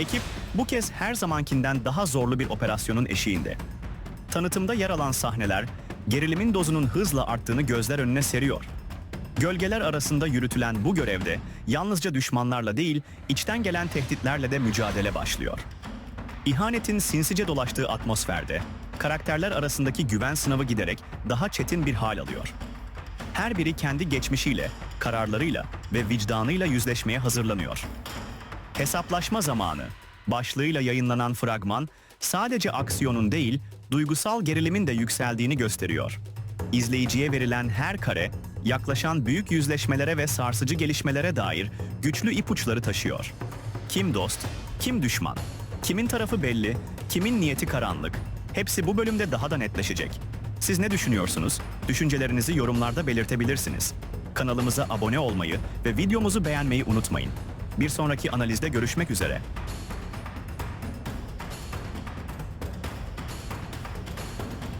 Ekip bu kez her zamankinden daha zorlu bir operasyonun eşiğinde. Tanıtımda yer alan sahneler gerilimin dozunun hızla arttığını gözler önüne seriyor. Gölgeler arasında yürütülen bu görevde yalnızca düşmanlarla değil, içten gelen tehditlerle de mücadele başlıyor. İhanetin sinsice dolaştığı atmosferde karakterler arasındaki güven sınavı giderek daha çetin bir hal alıyor. Her biri kendi geçmişiyle, kararlarıyla ve vicdanıyla yüzleşmeye hazırlanıyor. Hesaplaşma zamanı başlığıyla yayınlanan fragman sadece aksiyonun değil, duygusal gerilimin de yükseldiğini gösteriyor. İzleyiciye verilen her kare yaklaşan büyük yüzleşmelere ve sarsıcı gelişmelere dair güçlü ipuçları taşıyor. Kim dost, kim düşman, kimin tarafı belli, kimin niyeti karanlık. Hepsi bu bölümde daha da netleşecek. Siz ne düşünüyorsunuz? Düşüncelerinizi yorumlarda belirtebilirsiniz. Kanalımıza abone olmayı ve videomuzu beğenmeyi unutmayın. Bir sonraki analizde görüşmek üzere.